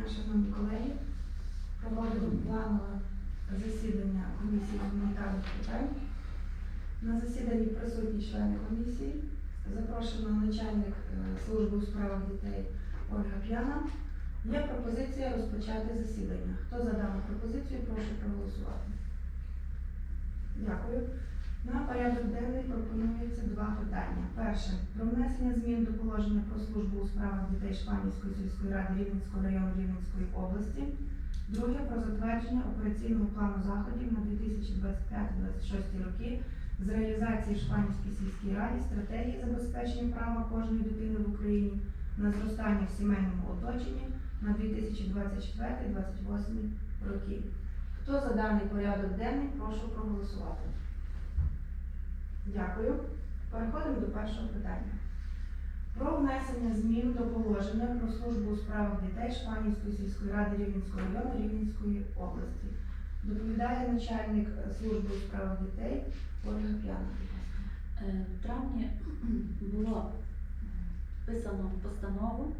дня, шановні колеги. Проводимо планове засідання комісії гуманітарних питань. На засіданні присутні члени комісії. Запрошена начальник е, служби у справах дітей Ольга П'яна. Є пропозиція розпочати засідання. Хто за дану пропозицію, прошу проголосувати. Дякую. На порядок денний пропонується два питання. Перше про внесення змін до положення про службу у справах дітей Шпанівської сільської ради Рівненського району Рівненської області. Друге про затвердження операційного плану заходів на 2025-2026 роки з реалізації Шпанівській сільській раді стратегії забезпечення права кожної дитини в Україні на зростання в сімейному оточенні на 2024-2028 роки. Хто за даний порядок денний, прошу проголосувати. Дякую. Переходимо до першого питання. Про внесення змін до положення про службу у справах дітей Шпанівської сільської ради Рівненського району Рівненської області. Доповідає начальник служби у справах дітей Ольга П'яна. Е, В травні було вписано постанову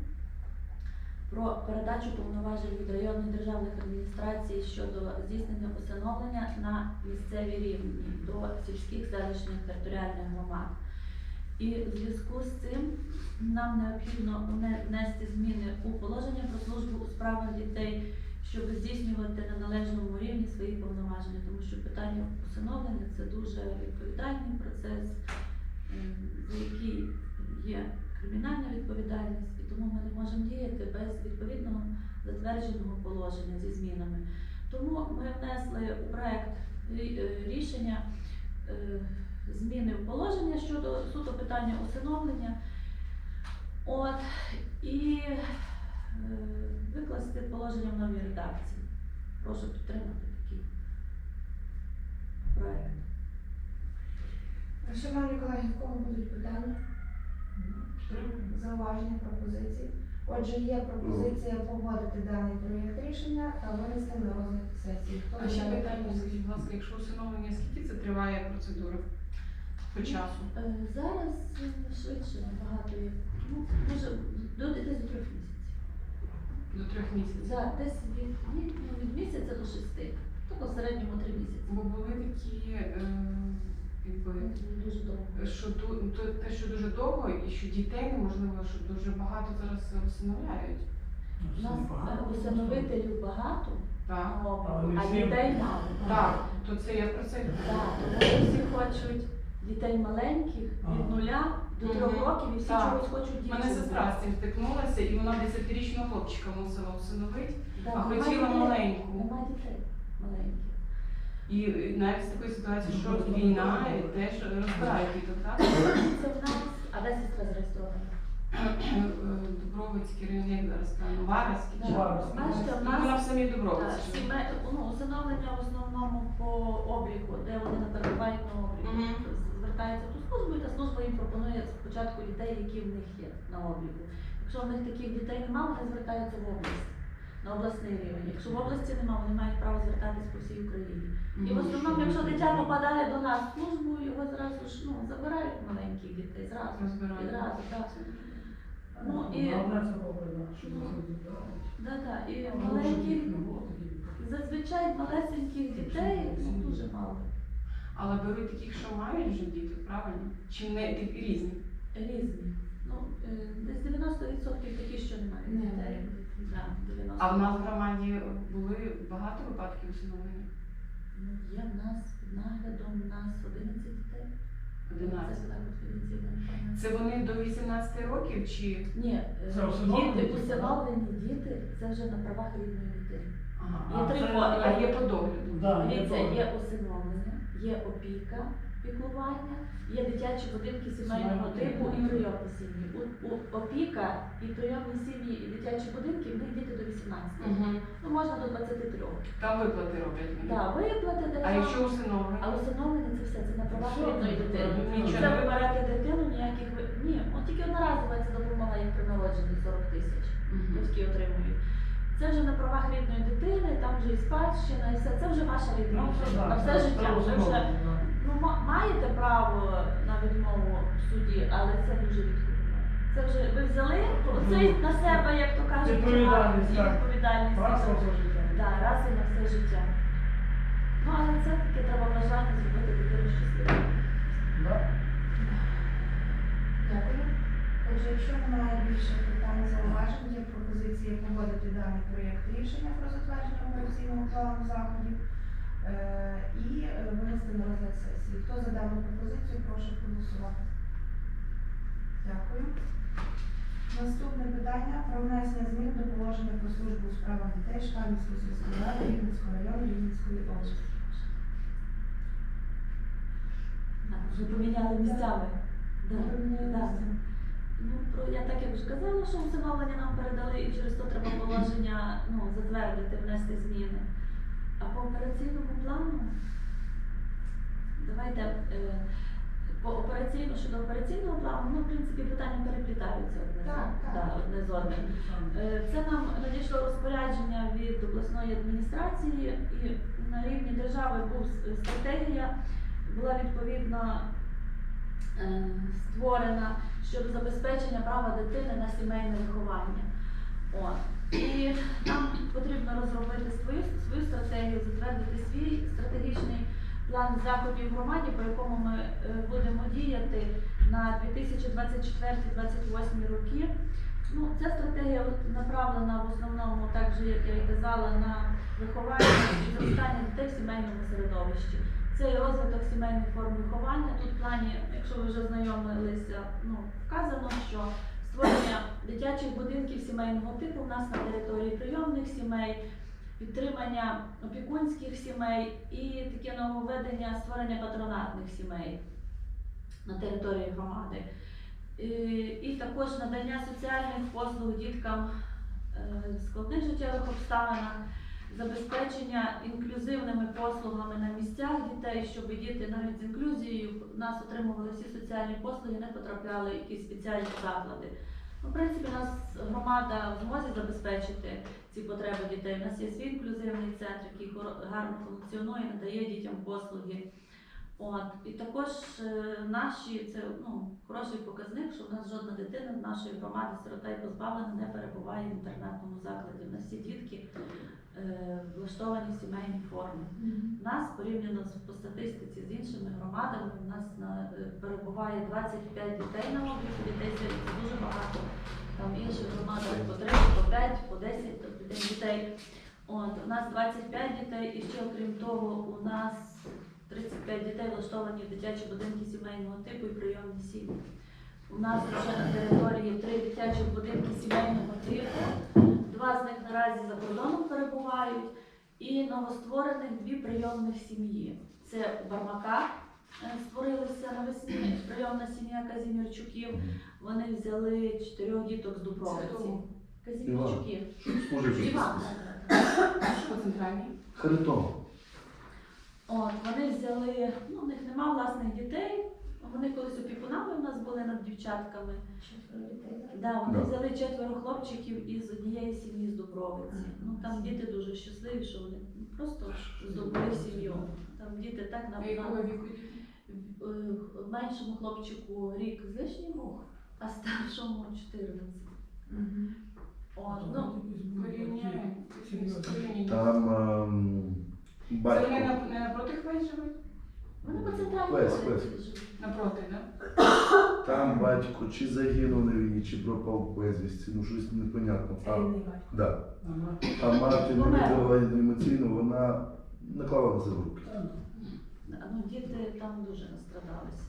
про передачу повноважень від районних державних адміністрацій щодо здійснення усиновлення на місцеві рівні до сільських селищних територіальних громад. І в зв'язку з цим нам необхідно вне- внести зміни у положення про службу у справах дітей, щоб здійснювати на належному рівні свої повноваження, тому що питання усиновлення це дуже відповідальний процес, е, за який є кримінальна відповідальність, і тому ми не можемо діяти без відповідного затвердженого положення зі змінами. Тому ми внесли у проект е, рішення е, зміни в положення щодо суто питання усиновлення. От, і е, викласти положення в новій редакції. Прошу підтримати такий проект. Шановні колеги, в кого будуть питання? Зауваження, пропозиції? Отже, є пропозиція погодити даний проєкт рішення та винести на розгляд сесії. Хто А ще за питання, скажіть, будь ласка, якщо усиновлення, скільки це триває процедура по часу? Е, Зараз е, швидше набагато є. Ну, може, до десь до трьох місяців. До трьох місяців? За десь від, ні, ну, від місяця до шести. Тобто в середньому три місяці. Бо були такі, е, якби, Ну, Дуже довго. що ду- то, те, що дуже довго, і що дітей неможливо, що дуже багато зараз усиновляють. У нас е, усиновителів багато Так. Але а дітей мало. Так, то це я про це Так, кажу. тому всі хочуть дітей маленьких від Ага. нуля до трьох років і всі Так. чогось хочуть У дітей. мене сестра з цим стикнулася, і вона 10-річного хлопчика мусила усиновити, а хотіла маленьку. Нема дітей маленьких. І навіть з такої ситуації, що війна, теж розбирають діток, так? Це в нас, а де сестра зареєстрована? Дубровицький район, як зараз правильно, Вараський чи Вараський. Бачите, в Ну, вона в нас самій Дубровиці. сіме- ну, усиновлення в основному по обліку, де вони не перебувають на обліку. Мгм. Звертаються в ту службу, і та служба їм пропонує спочатку дітей, які в них є на обліку. Якщо в них таких дітей немає, вони звертаються в область, на обласний рівень. Якщо в області немає, вони мають право звертатись по всій Україні. І в основному, якщо дитя попадає до нас в службу, його зразу ж ну, забирають маленьких дітей, зразу. Розбирають. Відразу, так. Ну, і- да, Ну. Да. І таких. зазвичай малесеньких дітей ну, дуже мало. Але беруть таких, що мають вже діти, правильно? Чи не різні? Різні. Ну, е, десь 90% такі, що не мають дітей. Мають. Да, 90. А в нас в громаді були багато випадків усиновлення? Ну, є в нас під наглядом у нас 11 дітей. 11. Це була конфіденційна інформація. Це вони до 18 років чи? Ні, е, Це усиновлені діти, діти? усиновлені діти, це вже на правах рідної дитини. Ага. Є А, три це- форми. А є по догляду? Да, Дивіться, добре. є усиновлення, є опіка, піклування, є дитячі будинки сімейного типу типу. і прийомні сім'ї. У, опіка і прийомні сім'ї і дитячі будинки в них діти до 18. Угу. Ну можна до 23. Там виплати роблять. Так, виплати А держава. якщо усиновлення? А усиновлення це все, це на правах рідної дитини. нічого Це не- ви берете дитину, ніяких ви. Ні, от тільки одноразова ця допомога як при народженні 40 тисяч. Мгм. Батьки отримують. Це вже на правах рідної дитини, там вже і спадщина, і все. Це вже ваша рідна Ну, це дитина. да, На все це життя. Вже. Ну, маєте право на відмову в суді, але це дуже рідко. Це вже ви взяли цей на себе, як то кажуть, Відповідальність, так. відповідальність. Раз на все життя. Да, раз і на все життя. Ну, але це таки треба бажання зробити дитину щасливою. Да. Дякую. Отже, якщо немає більше питань, зауважень, є пропозиція погодити даний проєкт рішення про затвердження операційного плану заходів е, і е, винести на розгляд. Хто за дану пропозицію, прошу проголосувати. Дякую. Наступне питання про внесення змін до положення про службу у справах дітей Шкальницької сільської ради Рівненського району Рівненської області. Вже поміняли місцями. Да. Да. Ну, про я так як вже казала, що усиновлення нам передали, і через то треба положення ну, затвердити, внести зміни. А по операційному плану, давайте е, по операційному, щодо операційного плану, ну, в принципі, питання переплітаються одне, з- Так, так. Да, одне з одним. Е, Це нам надійшло розпорядження від обласної адміністрації, і на рівні держави була стратегія, була відповідно е, створена щодо забезпечення права дитини на сімейне виховання. От. І нам потрібно розробити свою, свою стратегію, затвердити свій стратегічний план заходів в громаді, по якому ми е, будемо діяти на 2024-2028 роки. Ну, ця стратегія направлена в основному, так же, як я і казала, на виховання і зростання дітей в сімейному середовищі. Це і розвиток сімейних форм виховання. Тут в плані, якщо ви вже знайомилися, ну, вказано, що створення дитячих будинків сімейного типу в нас на території прийомних сімей, підтримання опікунських сімей і таке нововведення створення патронатних сімей на території громади. І, також надання соціальних послуг діткам е, в складних життєвих обставинах, забезпечення інклюзивними послугами на місцях дітей, щоб діти навіть з інклюзією в нас отримували всі соціальні послуги, не потрапляли в якісь спеціальні заклади. Ну, в принципі, у нас громада зможе забезпечити ці потреби дітей. У нас є свій інклюзивний центр, який гарно функціонує, надає дітям послуги. От і також е, наші це ну хороший показник, що в нас жодна дитина з нашої громади сирота і позбавлена не перебуває в інтернатному закладі. У нас всі дітки е, влаштовані в сімейній формі. У нас порівняно з по статистиці з іншими громадами, у нас на е, перебуває 25 дітей на обліку, дітей це дуже багато. Там інших громадах по 3, по 5, по 10 тобто дітей. От у нас 25 дітей, і ще окрім того, у нас 35 дітей влаштовані в дитячі будинки сімейного типу і прийомні сім'ї. У нас вже на території три дитячі будинки сімейного типу. Два з них наразі за кордоном перебувають, і новостворених дві прийомних сім'ї. Це у Бармака е, створилися навесні прийомна сім'я Казімірчуків. Вони взяли чотирьох діток з Дубровиці. Казімірчуків. Іван. Що по центральній? Харитон. От, вони взяли, ну, в них нема власних дітей. Вони колись опікунами у нас були над дівчатками. Да, вони Да. взяли четверо хлопчиків із однієї сім'ї з Дубровиці. Ну там діти дуже щасливі, що вони просто здобули сім'ю. Там діти так на, віку е, меншому хлопчику рік з лишнім, а старшому 14. Мгм. От, ну. Серйозно. Порівняємо. Напроти хвиль живуть? вони по центральній Весь, вулиці весь. живуть. Напроти, так? Там батько чи загинув на війні, чи пропав безвісті, ну щось непонятно. Це А, рідний батько. да. Ага. а мати не Померла. емоційно, вона наклала на себе руки. Ну, діти там дуже настрадалися.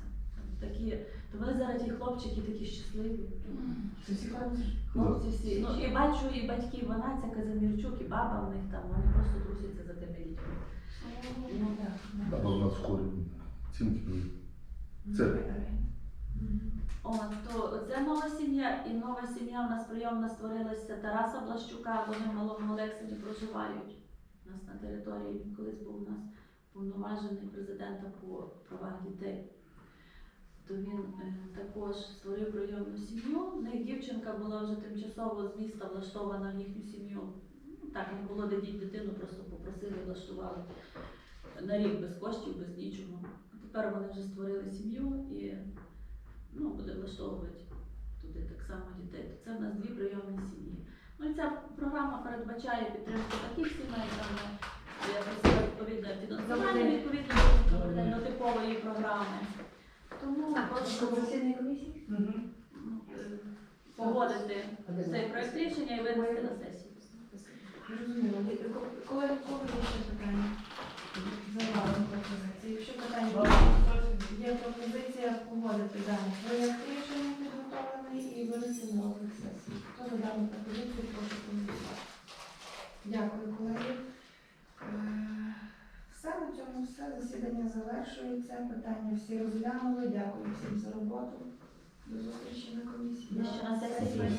Такі, то вони зараз ті хлопчики такі щасливі. Це всі хлопці? Хлопці всі. Ну і бачу, і батьки, вона ця Казимірчук, і баба в них там, вони просто трусяться за тими дітьми. Ну, Баба в нас в хорі. Цінки були. Це- Мгм. От, то це нова сім'я, і нова сім'я в нас прийомна створилася Тараса Блащука, вони в Малому Олексині проживають. У нас на території він колись був у нас повноважений президента по правах дітей. То він е, також створив прийомну сім'ю. В них дівчинка була вже тимчасово з міста влаштована в їхню сім'ю. Ну, Так не було де діть дитину, просто попросили, влаштували на рік без коштів, без нічого. А тепер вони вже створили сім'ю і ну, буде влаштовувати туди так само дітей. То це в нас дві прийомні сім'ї. Ну і ця програма передбачає підтримку таких сімей, саме я відповідне фінансування відповідно до типової програми. Тому засідання комісії? Погодити цей проект рішення і винести на сесію. Зрозуміло. Коли є ще питання? Зауваження пропозиції. Якщо питань немає, є пропозиція погодити даний проєкт рішення підготовлений і винести на сесії. Хто за дану пропозицію, прошу. Дякую, колеги. Е, Все, на цьому все. Засідання завершується. Питання всі розглянули. Дякую всім за роботу. До зустрічі на комісії. Ще на. Сесії.